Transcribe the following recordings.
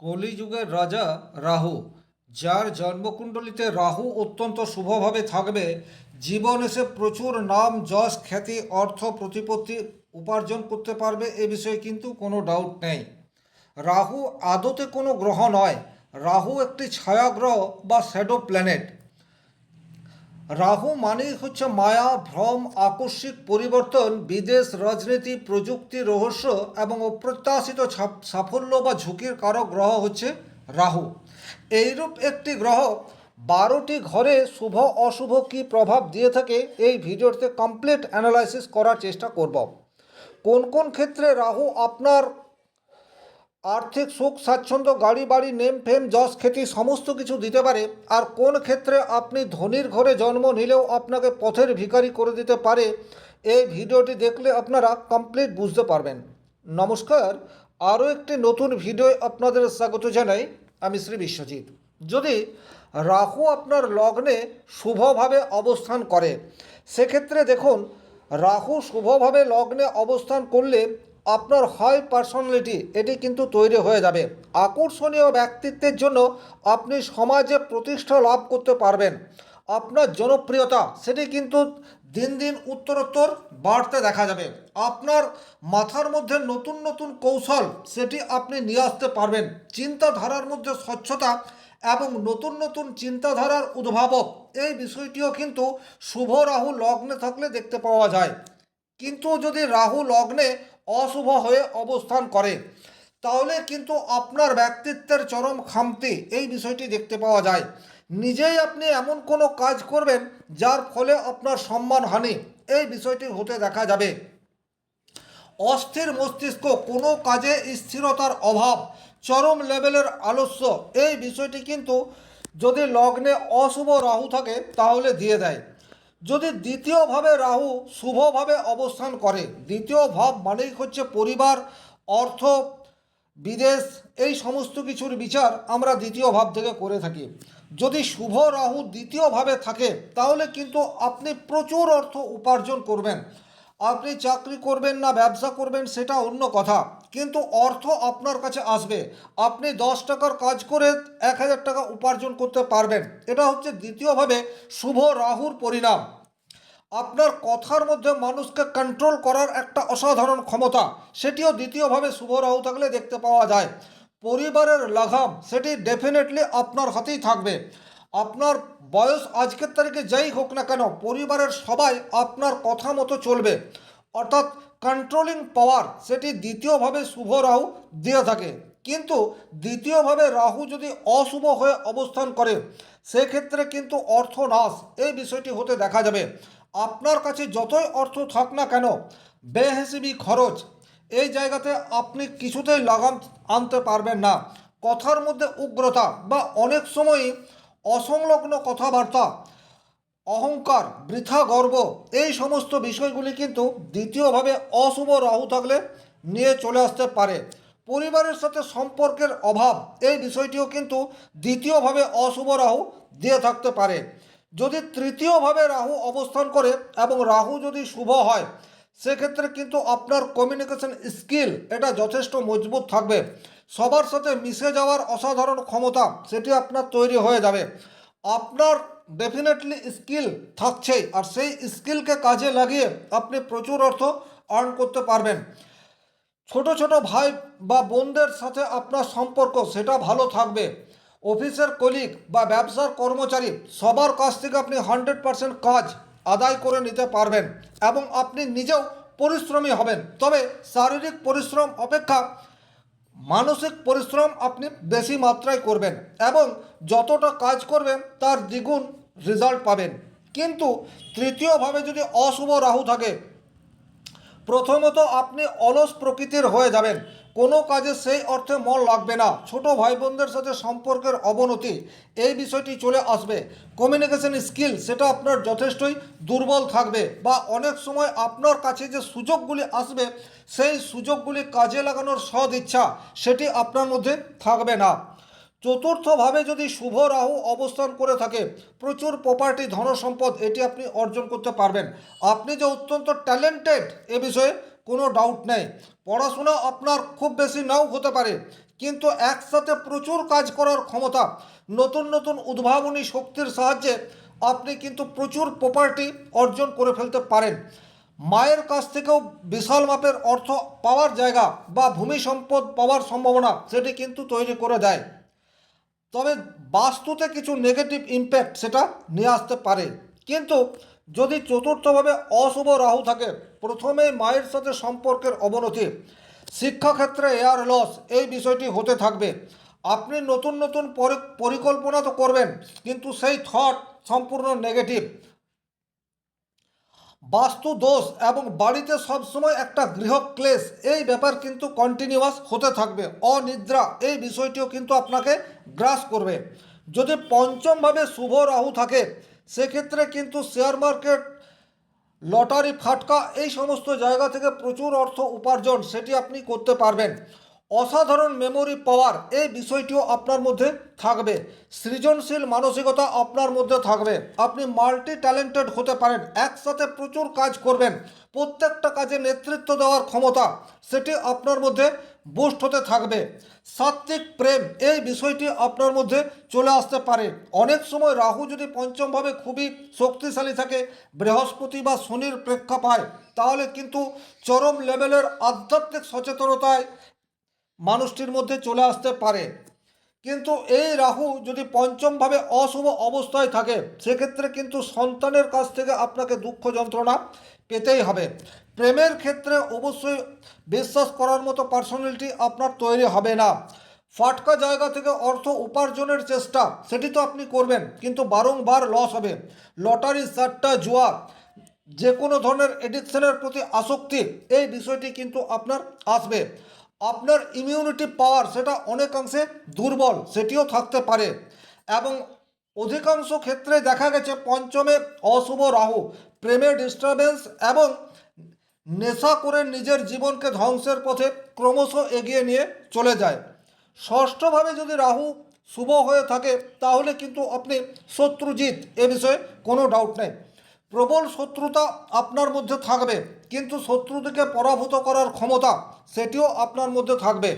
কলিযুগের রাজা রাহু, যার জন্মকুণ্ডলিতে রাহু অত্যন্ত শুভভাবে থাকবে, জীবন এসে প্রচুর নাম, যশ, খ্যাতি, অর্থ, প্রতিপত্তি উপার্জন করতে পারবে এ বিষয়ে কিন্তু কোনো ডাউট নেই। রাহু আদতে কোনো গ্রহ নয়। রাহু একটি ছায়াগ্রহ বা শ্যাডো প্ল্যানেট রাহু মানেই হচ্ছে মায়া, ভ্রম, আকস্মিক পরিবর্তন, বিদেশ, রাজনীতি, প্রযুক্তি, রহস্য এবং অপ্রত্যাশিত সাফল্য বা ঝুঁকির কারক গ্রহ হচ্ছে রাহু। এইরূপ একটি গ্রহ বারোটি ঘরে শুভ, অশুভ কী প্রভাব দিয়ে থাকে এই ভিডিওতে কমপ্লিট অ্যানালাইসিস করার চেষ্টা করব। কোন কোন ক্ষেত্রে রাহু আপনার আর্থিক সুখ, স্বাচ্ছন্দ্য, গাড়ি, বাড়ি, নেম, ফেম, যশ, খ্যাতি, সমস্ত কিছু দিতে পারে। আর কোন ক্ষেত্রে আপনি ধনির ঘরে জন্ম নিলেও আপনাকে পথের ভিখারি করে দিতে পারে এই ভিডিওটি দেখলে আপনারা কমপ্লিট বুঝতে পারবেন। নমস্কার, আরও একটি নতুন ভিডিও আপনাদের স্বাগত জানাই, আমি শ্রী বিশ্বজিৎ। যদি রাহু আপনার লগ্নে শুভভাবে অবস্থান করে, সেক্ষেত্রে দেখুন, রাহু শুভভাবে লগ্নে অবস্থান করলে আপনার হয় পার্সোনালিটি এটি কিন্তু তৈরি হয়ে যাবে। আকর্ষণীয় ব্যক্তিত্বের জন্য আপনি সমাজে প্রতিষ্ঠা লাভ করতে পারবেন। আপনার জনপ্রিয়তা, সেটি কিন্তু দিন দিন উত্তরোত্তর বাড়তে দেখা যাবে। আপনার মাথার মধ্যে নতুন নতুন কৌশল, সেটি আপনি নিয়ে আসতে পারবেন। চিন্তাধারার মধ্যে স্বচ্ছতা এবং নতুন নতুন চিন্তাধারার উদ্ভাবক, এই বিষয়টিও কিন্তু শুভ রাহু লগ্নে থাকলে দেখতে পাওয়া যায়। কিন্তু যদি রাহু লগ্নে অশুভ হয়ে অবস্থান করে। তাহলে কিন্তু আপনার ব্যক্তিত্বের চরম খামতি এই বিষয়টি দেখতে পাওয়া যায়। নিজেই আপনি এমন কোনো কাজ করবেন যার ফলে আপনার সম্মানহানি এই বিষয়টি হতে দেখা যাবে। অস্থির মস্তিষ্ক কোনো কাজে স্থিরতার অভাব, চরম লেভেলের আলস্য, এই বিষয়টি কিন্তু যদি লগ্নে অশুভ রাহু থাকে তাহলে দিয়ে দেয়। যদি দ্বিতীয়ভাবে রাহু শুভভাবে অবস্থান করে, দ্বিতীয় ভাব মানেই হচ্ছে পরিবার, অর্থ, বিদেশ, এই সমস্ত কিছুর বিচার আমরা দ্বিতীয় ভাব থেকে করে থাকি। যদি শুভ রাহু দ্বিতীয়ভাবে থাকে, তাহলে কিন্তু আপনি প্রচুর অর্থ উপার্জন করবেন। আপনি চাকরি করবেন না, ব্যবসা করবেন, সেটা অন্য কথা। কিন্তু অর্থ আপনার কাছে আসবে। আপনি দশ টাকার কাজ করে এক হাজার টাকা উপার্জন করতে পারবেন। এটা হচ্ছে দ্বিতীয়ভাবে শুভ রাহুর পরিণাম। আপনার কথার মধ্যে মানুষকে কন্ট্রোল করার একটা অসাধারণ ক্ষমতা। সেটিও দ্বিতীয়ভাবে শুভ রাহু থাকলে দেখতে পাওয়া যায়। পরিবারের লাঘাম সেটি ডেফিনেটলি আপনার হাতেই থাকবে। আপনার বয়স আজকের তারিখে যাই হোক না কেন, পরিবারের সবাই আপনার কথা মতো চলবে। অর্থাৎ কন্ট্রোলিং পাওয়ার সেটি দ্বিতীয়ভাবে শুভ রাহু দিয়ে থাকে। কিন্তু দ্বিতীয়ভাবে রাহু যদি অশুভ হয়ে অবস্থান করে, সেক্ষেত্রে কিন্তু অর্থ নাশ এই বিষয়টি হতে দেখা যাবে। আপনার কাছে যতই অর্থ থাক না কেন, বেহিসিবি খরচ, এই জায়গাতে আপনি কিছুতেই লাগাম আনতে পারবেন না। কথার মধ্যে উগ্রতা বা অনেক সময়ই অসংলগ্ন কথাবার্তা, অহংকার, বৃথা গর্ব, এই সমস্ত বিষয়গুলি কিন্তু দ্বিতীয়ভাবে অশুভ রাহু থাকলে নিয়ে চলে আসতে পারে। পরিবারের সাথে সম্পর্কের অভাব, এই বিষয়টিও কিন্তু দ্বিতীয়ভাবে অশুভ রাহু দিয়ে থাকতে পারে। যদি তৃতীয়ভাবে রাহু অবস্থান করে এবং রাহু যদি শুভ হয়, সেক্ষেত্রে কিন্তু আপনার কমিউনিকেশন স্কিল এটা যথেষ্ট মজবুত থাকবে। সবার সাথে মিশে যাওয়ার অসাধারণ ক্ষমতা সেটি আপনার তৈরি হয়ে যাবে। আপনার ডেফিনেটলি স্কিল থাকছেই আর সেই স্কিলকে কাজে লাগিয়ে আপনি প্রচুর অর্থ আর্ন করতে পারবেন। ছোট ছোট ভাই বা বোনদের সাথে আপনার সম্পর্ক সেটা ভালো থাকবে। অফিসের কলিগ বা ব্যবসার কর্মচারী সবার কাছ থেকে আপনি হান্ড্রেড পারসেন্ট কাজ আদায় করে নিতে পারবেন এবং আপনি নিজেও পরিশ্রমী হবেন। তবে শারীরিক পরিশ্রম অপেক্ষা মানসিক পরিশ্রম আপনি বেশি মাত্রায় করবেন এবং যতটা কাজ করবেন তার দ্বিগুণ রেজাল্ট পাবেন। কিন্তু তৃতীয়ভাবে যদি অশুভ রাহু থাকে প্রথমত আপনি অলস প্রকৃতির হয়ে যাবেন। কোনো কাজে সেই অর্থে মন লাগবে না। ছোট ভাই বোনদের সাথে সম্পর্কের অবনতি, এই বিষয়টি চলে আসবে। কমিউনিকেশন স্কিল সেটা আপনার যথেষ্টই দুর্বল থাকবে বা অনেক সময় আপনার কাছে যে সুযোগগুলি আসবে, সেই সুযোগগুলি কাজে লাগানোর সদ ইচ্ছা, সেটি আপনার মধ্যে থাকবে না। চতুর্থভাবে যদি শুভ রাহু অবস্থান করে থাকে, প্রচুর প্রপার্টি ধনসম্পদ এটি আপনি অর্জন করতে পারবেন। আপনি যে অত্যন্ত ট্যালেন্টেড এ বিষয়ে কোনো ডাউট নেই। পড়াশোনা আপনার খুব বেশি নাও হতে পারে, কিন্তু একসাথে প্রচুর কাজ করার ক্ষমতা, নতুন নতুন উদ্ভাবনী শক্তির সাহায্যে আপনি কিন্তু প্রচুর প্রপার্টি অর্জন করে ফেলতে পারেন। মায়ের কাছ থেকেও বিশাল মাপের অর্থ পাওয়ার জায়গা বা ভূমি সম্পদ পাওয়ার সম্ভাবনা সেটি কিন্তু তৈরি করে দেয়। তবে বাস্তুতে কিছু নেগেটিভ ইম্প্যাক্ট সেটা নিয়ে আসতে পারে। কিন্তু যদি চতুর্থভাবে অশুভ রাহু থাকে প্রথমে মায়ের সাথে সম্পর্কের অবনতি। শিক্ষাক্ষেত্রে এয়ার লস এই বিষয়টি হতে থাকবে। আপনি নতুন নতুন পরি- পরিকল্পনা তো করবেন, কিন্তু সেই থট সম্পূর্ণ নেগেটিভ বাস্তু দোষ এবং বাড়িতে সবসময় একটা গৃহ ক্লেশ, এই ব্যাপার কিন্তু কন্টিনিউয়াস হতে থাকবে। অনিদ্রা, এই বিষয়টিও কিন্তু আপনাকে গ্রাস করবে। যদি পঞ্চমভাবে শুভ রাহু থাকে, সেক্ষেত্রে কিন্তু শেয়ার মার্কেট লটারি ফাটকা, এই সমস্ত জায়গা থেকে প্রচুর অর্থ উপার্জন, সেটি আপনি করতে পারবেন। অসাধারণ মেমোরি পাওয়ার এই বিষয়টিও আপনার মধ্যে থাকবে। সৃজনশীল মানসিকতা আপনার মধ্যে থাকবে। আপনি মাল্টি ট্যালেন্টেড হতে পারেন, একসাথে প্রচুর কাজ করবেন। প্রত্যেকটা কাজে নেতৃত্ব দেওয়ার ক্ষমতা সেটি আপনার মধ্যে বুস্ট হতে থাকবে। সাত্ত্বিক প্রেম এই বিষয়টি আপনার মধ্যে চলে আসতে পারে। অনেক সময় রাহু যদি পঞ্চমভাবে খুবই শক্তিশালী থাকে, বৃহস্পতি বা শনির প্রেক্ষা পায় তাহলে কিন্তু চরম লেভেলের আধ্যাত্মিক সচেতনতায় মানুষটির মধ্যে চলে আসতে পারে। কিন্তু এই রাহু যদি পঞ্চমভাবে অশুভ অবস্থায় থাকে, সেক্ষেত্রে কিন্তু সন্তানের কাছ থেকে আপনাকে দুঃখ যন্ত্রণা পেতেই হবে। প্রেমের ক্ষেত্রে অবশ্যই বিশ্বাস করার মতো পার্সোনালিটি আপনার তৈরি হবে না। ফাটকা জায়গা থেকে অর্থ উপার্জনের চেষ্টা, সেটি তো আপনি করবেন, কিন্তু বারংবার লস হবে। লটারি সাট্টা জুয়া যে কোনো ধরনের এডিকশনের প্রতি আসক্তি, এই বিষয়টি কিন্তু আপনার আসবে। আপনার ইমিউনিটি পাওয়ার সেটা অনেকাংশে দুর্বল, সেটিও থাকতে পারে। এবং অধিকাংশ ক্ষেত্রে দেখা গেছে পঞ্চমে অশুভ রাহু, প্রেমে ডিস্টারবেন্স এবং নেশা করে নিজের জীবনকে ধ্বংসের পথে ক্রমশ এগিয়ে নিয়ে চলে যায়। ষষ্ঠভাবে যদি রাহু শুভ হয়ে থাকে, তাহলে কিন্তু আপনি শত্রুজিৎ এ বিষয়ে কোনো ডাউট নেই। প্রবল শত্রুতা আপনার মধ্যে থাকবে, কিন্তু শত্রুদিকে পরাভূত করার ক্ষমতা সেটিও আপনার মধ্যে থাকবে।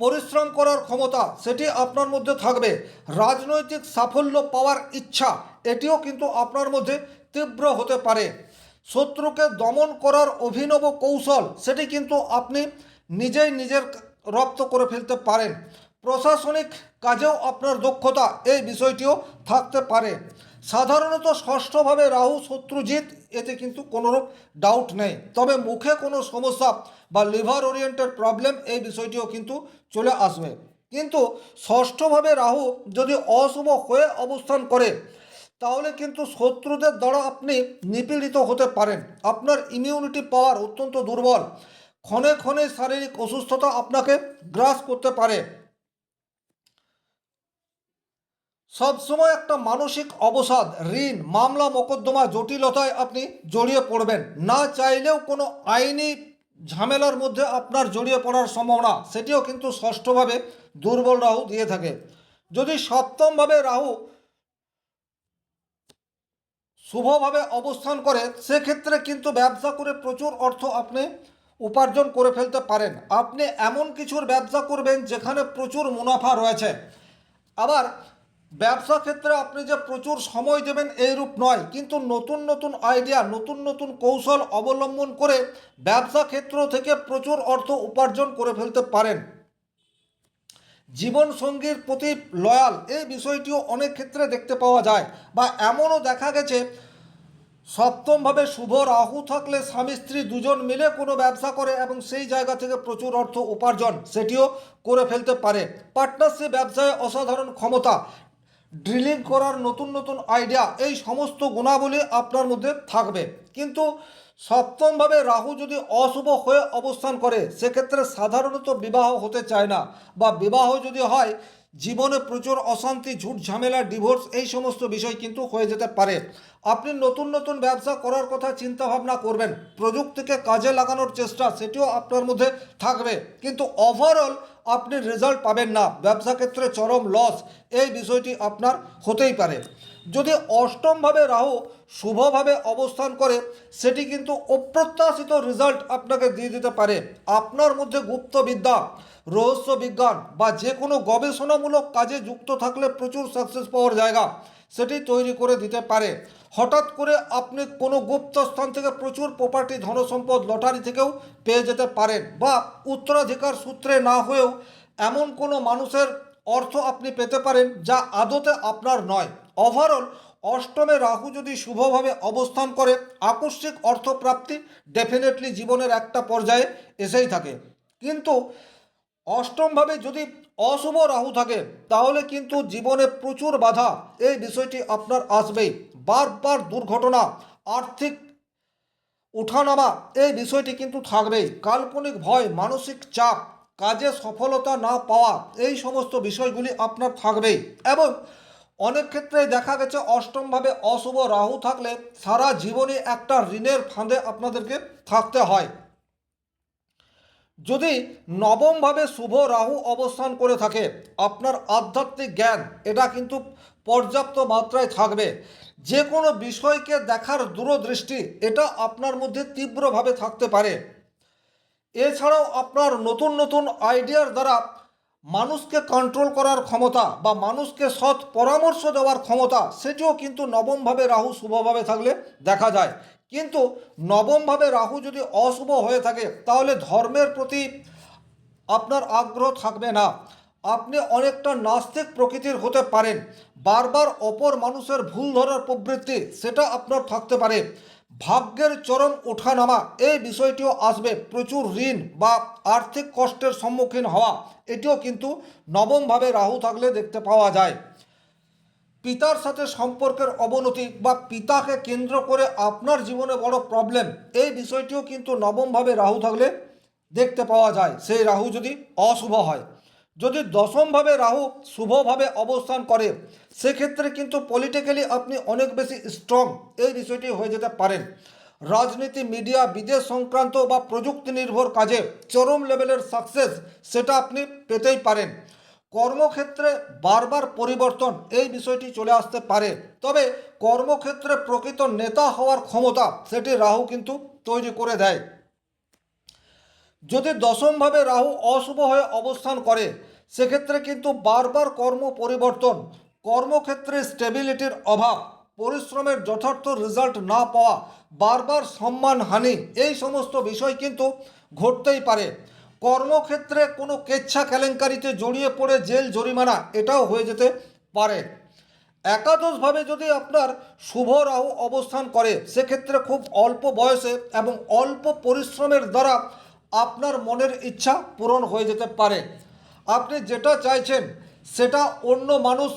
পরিশ্রম করার ক্ষমতা সেটি আপনার মধ্যে থাকবে। রাজনৈতিক সাফল্য পাওয়ার ইচ্ছা, এটিও কিন্তু আপনার মধ্যে তীব্র হতে পারে। শত্রুকে দমন করার অভিনব কৌশল, সেটি কিন্তু আপনি নিজেই নিজের রপ্ত করে ফেলতে পারেন। প্রশাসনিক কাজেও আপনার দক্ষতা এই বিষয়টিও থাকতে পারে। সাধারণত ষষ্ঠভাবে রাহু, শত্রুজিৎ, এতে কিন্তু কোনোরূপ ডাউট নেই। তবে মুখে কোনো সমস্যা বা লিভার ওরিয়েন্টেড প্রবলেম এই বিষয়টিও কিন্তু চলে আসবে। কিন্তু ষষ্ঠভাবে রাহু যদি অশুভ হয়ে অবস্থান করে, তাহলে কিন্তু শত্রুদের দ্বারা আপনি নিপীড়িত হতে পারেন। আপনার ইমিউনিটি পাওয়ার অত্যন্ত দুর্বল। ক্ষণে ক্ষণে শারীরিক অসুস্থতা আপনাকে গ্রাস করতে পারে। সবসময় একটা মানসিক অবসাদ, ঋণ, মামলা, মোকদ্দমা, জটিলতায় আপনি জড়িয়ে পড়বেন। না চাইলেও কোনো আইনি ঝামেলার মধ্যে আপনার জড়িয়ে পড়ার সম্ভাবনা, সেটিও কিন্তু ষষ্ঠভাবে দুর্বল রাহু দিয়ে থাকে। যদি সপ্তমভাবে রাহু শুভভাবে অবস্থান করে, সেক্ষেত্রে কিন্তু ব্যবসা করে প্রচুর অর্থ আপনি উপার্জন করে ফেলতে পারেন। আপনি এমন কিছুর ব্যবসা করবেন যেখানে প্রচুর মুনাফা রয়েছে। আবার ব্যবসা ক্ষেত্রে আপনি যে প্রচুর সময় দেবেন এইরূপ নয়, কিন্তু নতুন নতুন আইডিয়া নতুন নতুন কৌশল অবলম্বন করে ব্যবসা ক্ষেত্র থেকে প্রচুর অর্থ উপার্জন করে ফেলতে পারেন। জীবন সঙ্গীর প্রতি লয়াল এই বিষয়টিও অনেক ক্ষেত্রে দেখতে পাওয়া যায় বা এমনও দেখা গেছে, সপ্তমভাবে শুভ রাহু থাকলে স্বামী স্ত্রী দুজন মিলে কোনো ব্যবসা করে এবং সেই জায়গা থেকে প্রচুর অর্থ উপার্জন, সেটিও করে ফেলতে পারে। পার্টনারশিপ ব্যবসায় অসাধারণ ক্ষমতা ড্রিলিং করার নতুন নতুন আইডিয়া এই সমস্ত গুণাবলী আপনার মধ্যে থাকবে। কিন্তু সপ্তমভাবে রাহু যদি অশুভ হয়ে অবস্থান করে, সেক্ষেত্রে সাধারণত বিবাহ হতে চায় না। বা বিবাহ যদি হয়, জীবনে প্রচুর অশান্তি, ঝুট ঝামেলা ডিভোর্স এই সমস্ত বিষয় কিন্তু হয়ে যেতে পারে। আপনি নতুন নতুন ব্যবসা করার কথা চিন্তা ভাবনা করবেন। প্রযুক্তিকে কাজে লাগানোর চেষ্টা, সেটিও আপনার মধ্যে থাকবে। কিন্তু ওভারঅল আপনি রেজাল্ট পাবেন না। ব্যবসা ক্ষেত্রে চরম লস এই বিষয়টি আপনার হতেই পারে। যদি অষ্টমভাবে রাহু শুভভাবে অবস্থান করে, সেটি কিন্তু অপ্রত্যাশিত রেজাল্ট আপনাকে দিয়ে দিতে পারে। আপনার মধ্যে গুপ্ত বিদ্যা, রহস্য বিজ্ঞান বা যে কোনো গবেষণামূলক কাজে যুক্ত থাকলে প্রচুর সাকসেস পাওয়ার জায়গা। সেটি তৈরি করে দিতে পারে। হঠাৎ করে আপনি কোনো গুপ্ত স্থান থেকে প্রচুর প্রপার্টি ধনসম্পদ লটারি থেকেও পেয়ে যেতে পারেন বা উত্তরাধিকার সূত্রে না হয়েও এমন কোনো মানুষের অর্থ আপনি পেতে পারেন যা আদতে আপনার নয়। ওভারঅল অষ্টমে রাহু যদি শুভভাবে অবস্থান করে, আকস্মিক অর্থপ্রাপ্তি ডেফিনেটলি জীবনের একটা পর্যায়ে এসেই থাকে। কিন্তু অষ্টমভাবে যদি অশুভ রাহু থাকে, তাহলে কিন্তু জীবনে প্রচুর বাধা। এই বিষয়টি আপনার আসবেই। বারবার দুর্ঘটনা, আর্থিক উঠানামা, এই বিষয়টি কিন্তু থাকবেই। কাল্পনিক ভয়, মানসিক চাপ, কাজে সফলতা না পাওয়া, এই সমস্ত বিষয়গুলি আপনার থাকবেই। এবং অনেক ক্ষেত্রে দেখা গেছে, অষ্টমভাবে অশুভ রাহু থাকলে সারা জীবনে একটা ঋণের ফাঁদে আপনাদেরকে থাকতে হয়। যদি নবমভাবে শুভ রাহু অবস্থান করে থাকে, আপনার আধ্যাত্মিক জ্ঞান, এটা কিন্তু পর্যাপ্ত মাত্রায় থাকবে। যে কোনো বিষয়কে দেখার দূরদৃষ্টি, এটা আপনার মধ্যে তীব্রভাবে থাকতে পারে। এছাড়াও আপনার নতুন নতুন আইডিয়ার দ্বারা মানুষকে কন্ট্রোল করার ক্ষমতা বা মানুষকে সৎ পরামর্শ দেওয়ার ক্ষমতা, সেটিও কিন্তু নবমভাবে রাহু শুভভাবে থাকলে দেখা যায়। কিন্তু নবমভাবে রাহু যদি অশুভ হয়ে থাকে, তাহলে ধর্মের প্রতি আপনার আগ্রহ থাকবে না। আপনি অনেকটা নাস্তিক প্রকৃতির হতে পারেন। বারবার অপর মানুষের ভুল ধরার প্রবৃত্তি, সেটা আপনার থাকতে পারে। ভাগ্যের চরম ওঠানামা, এই বিষয়টিও আসবে। প্রচুর ঋণ বা আর্থিক কষ্টের সম্মুখীন হওয়া, এটিও কিন্তু নবমভাবে রাহু থাকলে দেখতে পাওয়া যায়। পিতার সাথে সম্পর্কের অবনতি বা পিতাকে কেন্দ্র করে আপনার জীবনে বড় প্রবলেম এই বিষয়টিও কিন্তু নবমভাবে রাহু থাকলে দেখতে পাওয়া যায়। সেই রাহু যদি অশুভ হয়, যদি দশমভাবে রাহু শুভভাবে অবস্থান করে, সেক্ষেত্রে কিন্তু পলিটিক্যালি আপনি অনেক বেশি স্ট্রং এই বিষয়টি হয়ে যেতে পারেন রাজনীতি মিডিয়া বিদেশ সংক্রান্ত বা প্রযুক্তি নির্ভর কাজে চরম লেভেলের সাকসেস সেটা আপনি পেতেই পারেন। কর্মক্ষেত্রে বারবার পরিবর্তন, এই বিষয়টি চলে আসতে পারে। তবে কর্মক্ষেত্রে প্রকৃত নেতা হওয়ার ক্ষমতা, সেটি রাহু কিন্তু তৈরি করে দেয়। যদি দশমভাবে রাহু অশুভ হয়ে অবস্থান করে, সেক্ষেত্রে কিন্তু বারবার কর্ম পরিবর্তন, কর্মক্ষেত্রে স্টেবিলিটির অভাব, পরিশ্রমের যথার্থ রেজাল্ট না পাওয়া, বারবার সম্মানহানি এই সমস্ত বিষয় কিন্তু ঘটতেই পারে। কর্মক্ষেত্রে কোনো কেচ্ছা কেলেঙ্কারিতে জড়িয়ে পড়ে জেল জরিমানা, এটাও হয়ে যেতে পারে। একাদশভাবে যদি আপনার শুভ রাহু অবস্থান করে, সেক্ষেত্রে খুব অল্প বয়সে এবং অল্প পরিশ্রমের দ্বারা আপনার মনের ইচ্ছা পূরণ হয়ে যেতে পারে। আপনি যেটা চাইছেন, সেটা অন্য মানুষ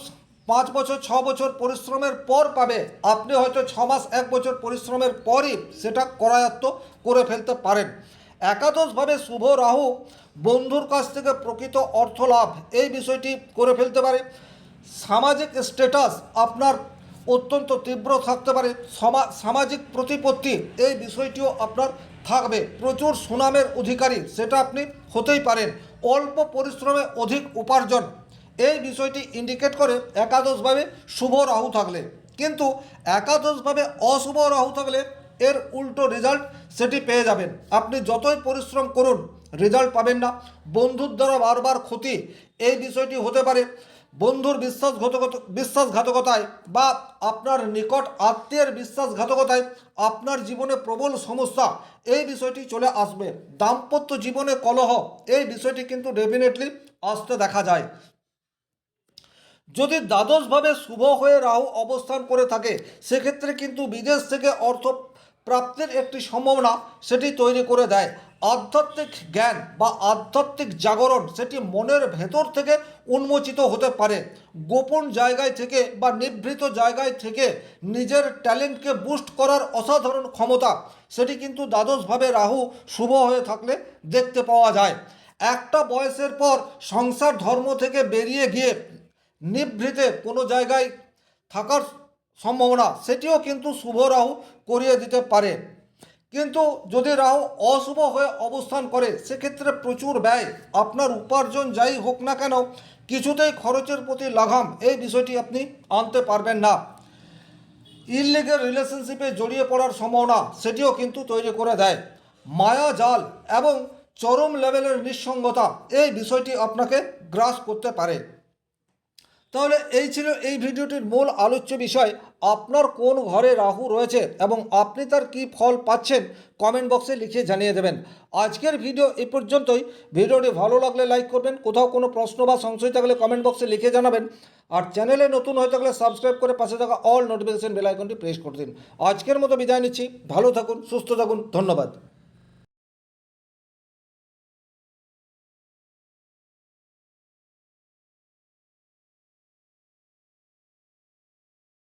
পাঁচ বছর, ছ বছর পরিশ্রমের পর পাবে। আপনি হয়তো ছ মাস, এক বছর পরিশ্রমের পরই সেটা করায়ত্ত করে ফেলতে পারেন। একাদশভাবে শুভ রাহু বন্ধুর কাছ থেকে প্রকৃত অর্থ লাভ, এই বিষয়টি করে ফেলতে পারে। সামাজিক স্ট্যাটাস আপনার অত্যন্ত তীব্র থাকতে পারে। সমা- সামাজিক প্রতিপত্তি, এই বিষয়টিও আপনার থাকবে। প্রচুর সুনামের অধিকারী, সেটা আপনি হতেই পারেন। অল্প পরিশ্রমে অধিক উপার্জন, এই বিষয়টি ইন্ডিকেট করে একাদশভাবে শুভ রাহু থাকলে। কিন্তু একাদশভাবে অশুভ রাহু থাকলে এর উল্টো রেজাল্ট সেটি পেয়ে যাবেন। আপনি যতই পরিশ্রম করুন রেজাল্ট পাবেন না। বন্ধুর দ্বারা বারবার ক্ষতি, এই বিষয়টি হতে পারে। বন্ধুর বিশ্বাসঘাতকত, বিশ্বাসঘাতকতায় বা আপনার নিকট আত্মীয়ের বিশ্বাসঘাতকতায় আপনার জীবনে প্রবল সমস্যা, এই বিষয়টি চলে আসবে। দাম্পত্য জীবনে কলহ, এই বিষয়টি কিন্তু ডেফিনেটলি আসতে দেখা যায়। যদি দ্বাদশভাবে শুভ হয়ে রাহু অবস্থান করে থাকে, সেক্ষেত্রে কিন্তু বিদেশ থেকে অর্থ প্রাপ্তির একটি সম্ভাবনা সেটি তৈরি করে দেয়। আধ্যাত্মিক জ্ঞান বা আধ্যাত্মিক জাগরণ সেটি মনের ভেতর থেকে উন্মোচিত হতে পারে। গোপন জায়গায় থেকে বা নিভৃত জায়গায় থেকে নিজের ট্যালেন্টকে বুস্ট করার অসাধারণ ক্ষমতা, সেটি কিন্তু দ্বাদশভাবে রাহু শুভ হয়ে থাকলে দেখতে পাওয়া যায়। একটা বয়সের পর সংসার ধর্ম থেকে বেরিয়ে গিয়ে নিভৃতে কোনো জায়গায় থাকার সম্ভাবনা, সেটিও কিন্তু শুভ রাহু করিয়ে দিতে পারে। কিন্তু যদি রাহু অশুভ হয়ে অবস্থান করে, সেক্ষেত্রে প্রচুর ব্যয়। আপনার উপার্জন যাই হোক না কেন, কিছুতেই খরচের প্রতি লাগাম, এই বিষয়টি আপনি আনতে পারবেন না। ইললিগেল রিলেশনশিপে জড়িয়ে পড়ার সম্ভাবনা, সেটিও কিন্তু তৈরি করে দেয়। মায়া জাল এবং চরম লেভেলের নিঃসঙ্গতা, এই বিষয়টি আপনাকে গ্রাস করতে পারে। তাহলে এই ছিল এই ভিডিওটির মূল আলোচ্য বিষয়। আপনার কোন ঘরে রাহু রয়েছে এবং আপনি তার কি ফল পাচ্ছেন কমেন্ট বক্সে লিখে জানিয়ে দেবেন। আজকের ভিডিও এই পর্যন্তই। ভিডিওটি ভালো লাগলে লাইক করবেন, কোথাও কোনো প্রশ্ন বা সংশয় থাকলে কমেন্ট বক্সে লিখে জানাবেন। আর চ্যানেলে নতুন হয়ে থাকলে সাবস্ক্রাইব করে পাশে থাকা অল নোটিফিকেশন বেল আইকনটি প্রেস করে দিন। আজকের মতো বিদায় নিচ্ছি। ভালো থাকুন, সুস্থ থাকুন, ধন্যবাদ।